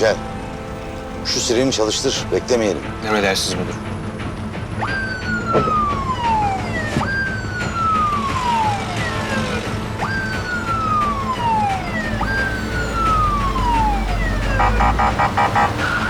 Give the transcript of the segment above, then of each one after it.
Yücel. Şu sireni çalıştır, beklemeyelim. Emredersiniz müdürüm. Ha ha ha ha ha.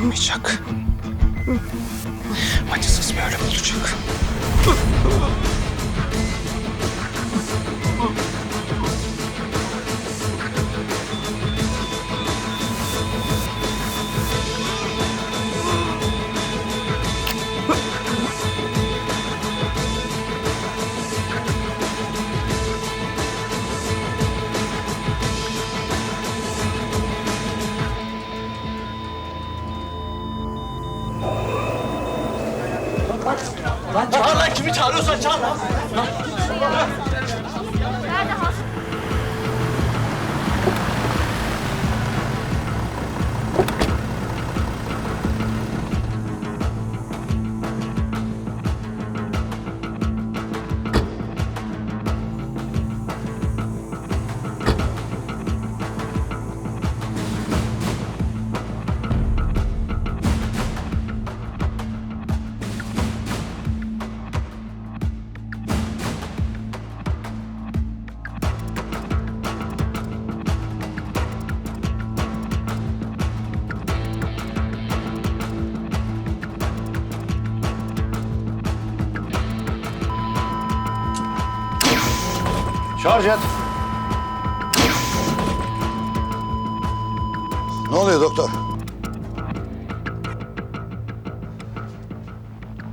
yaşanmayacak. Acısız bir ölüm olacak. Lan çağır lan kimi çağırıyorsan çağır lan. lan. Şarj et. Ne oluyor doktor?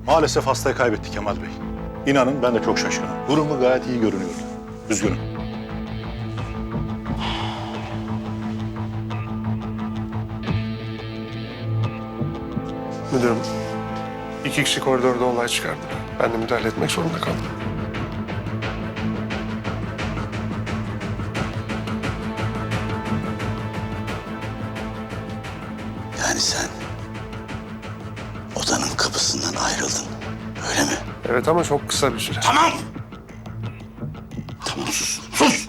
Maalesef hastayı kaybettik Kemal Bey. İnanın ben de çok şaşkınım. Durumu gayet iyi görünüyordu. Üzgünüm. Müdürüm, iki kişi koridorda olay çıkardı. Ben de müdahale etmek zorunda kaldım. Yani sen odanın kapısından ayrıldın. Öyle mi? Evet ama çok kısa bir süre. Tamam. Tamam sus. Sus.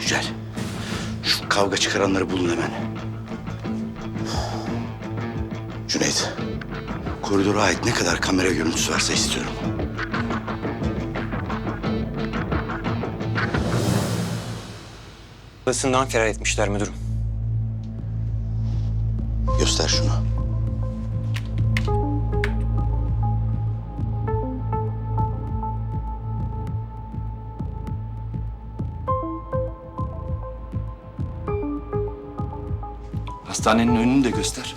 Yücel. Şu kavga çıkaranları bulun hemen. Cüneyt. Koridora ait ne kadar kamera görüntüsü varsa istiyorum. Odasından firar etmişler müdürüm. Göster şunu. Hastanenin önünü de göster.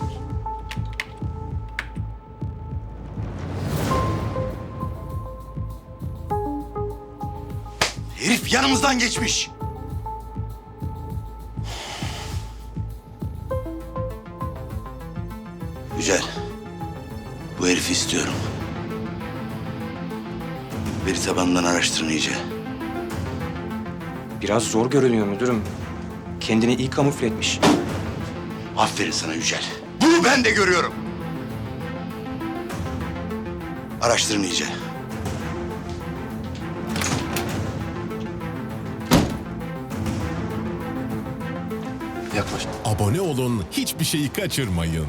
Herif yanımızdan geçmiş. Güzel. Bu herifi istiyorum. Veri tabanından araştırın iyice. Biraz zor görünüyor müdürüm. Kendini iyi kamufle etmiş. Aferin sana Yücel. Bunu ben de görüyorum. Araştırın iyice. Yaklaş. Abone olun, hiçbir şeyi kaçırmayın.